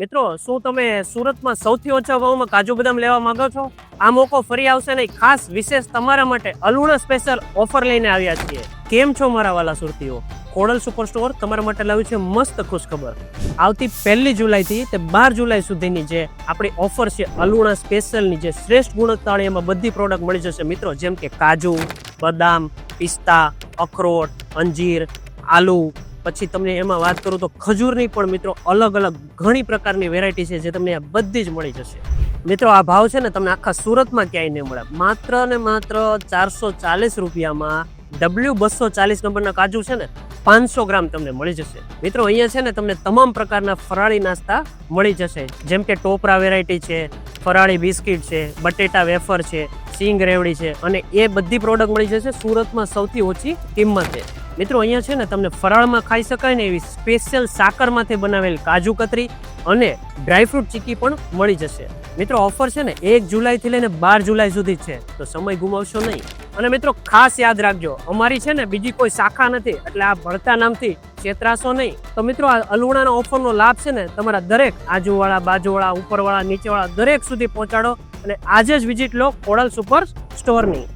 મિત્રો, શું તમે સુરતમાં સૌથી ઓછા ભાવમાં કાજુ બદામ લેવા માંગો છો? આ મોકો ફરી આવશે નહીં. ખાસ વિશેષ તમારા માટે અલુણા સ્પેશિયલ ઓફર લઈને આવ્યા છીએ. કેમ છો મારા વાલા સુરતીઓ? કોડલ સુપર સ્ટોર તમારા માટે લાવ્યું છે મસ્ત ખુશખબર. આવતી પહેલી જુલાઈથી તે બાર જુલાઈ સુધીની જે આપણી ઓફર છે, અલુણા સ્પેશિયલની જે શ્રેષ્ઠ ગુણવત્તાવાળી એમાં બધી પ્રોડક્ટ મળી જશે મિત્રો. જેમ કે કાજુ, બદામ, પિસ્તા, અખરોટ, અંજીર, આલુ પછી તમને એમાં વાત કરું તો ખજૂરની પણ મિત્રો અલગ અલગ ઘણી પ્રકારની વેરાયટી છે જે તમને બધી જ મળી જશે. મિત્રો આ ભાવ છે ને તમને આખા સુરતમાં ક્યાંય નહીં મળે. માત્ર ને માત્ર ચારસો ચાલીસ રૂપિયામાં ડબલ્યુ બસો ચાલીસ નંબરના કાજુ છે ને પાંચસો ગ્રામ તમને મળી જશે. મિત્રો અહીંયા છે ને તમને તમામ પ્રકારના ફરાળી નાસ્તા મળી જશે. જેમ કે ટોપરા વેરાયટી છે, ફરાળી બિસ્કિટ છે, બટેટા વેફર છે, સિંગ રેવડી છે અને એ બધી પ્રોડક્ટ મળી જશે. સુરતમાં સૌથી ઓછી કિંમતે મિત્રો, અહીંયા છે ને તમને ફરાળમાં ખાઈ શકાય ને એવી સ્પેશિયલ સાકરમાંથી બનાવેલ કાજુ કતરી અને ડ્રાયફ્રૂટ ચીકી પણ મળી જશે. મિત્રો ઓફર છે ને એક જુલાઈથી લઈને બાર જુલાઈ સુધી છે, તો સમય ગુમાવશો નહીં. અને મિત્રો, ખાસ યાદ રાખજો, અમારી છે ને બીજી કોઈ શાખા નથી, એટલે આ ભળતા નામથી ચેતરાશો નહીં. તો મિત્રો, આ અલુણાના ઓફરનો લાભ છે ને તમારા દરેક આજુવાળા, બાજુવાળા, ઉપરવાળા, નીચેવાળા દરેક સુધી પહોંચાડો અને આજે જ વિઝિટ લો કોડલ સુપર સ્ટોરની.